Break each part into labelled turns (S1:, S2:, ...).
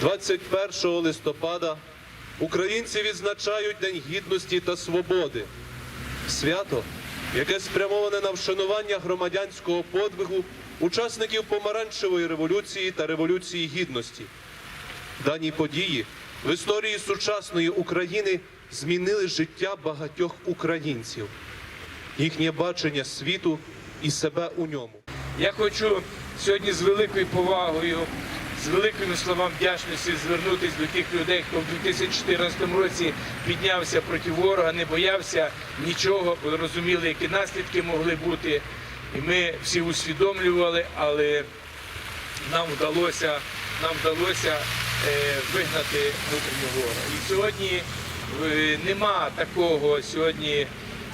S1: 21 листопада українці відзначають День Гідності та Свободи. Свято, яке спрямоване на вшанування громадянського подвигу учасників помаранчевої революції та революції гідності. Дані події в історії сучасної України змінили життя багатьох українців, їхнє бачення світу і себе у ньому.
S2: Я хочу сьогодні з великою повагою, з великими словами вдячності звернутися до тих людей, хто в 2014 році піднявся проти ворога, не боявся нічого, бо розуміли, які наслідки могли бути. І ми всі усвідомлювали, але нам вдалося, нам вдалося е, вигнати внутрішнього ворога. І сьогодні е, нема такого сьогодні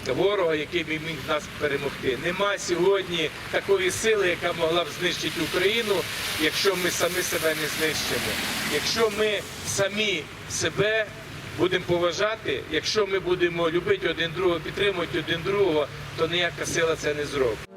S2: ворога, який би міг нас перемогти. Нема сьогодні такої сили, яка могла б знищити Україну, якщо ми самі себе не знищимо. Якщо ми самі себе будемо поважати, якщо ми будемо любити один другого, підтримувати один другого, то ніяка сила це не зробить.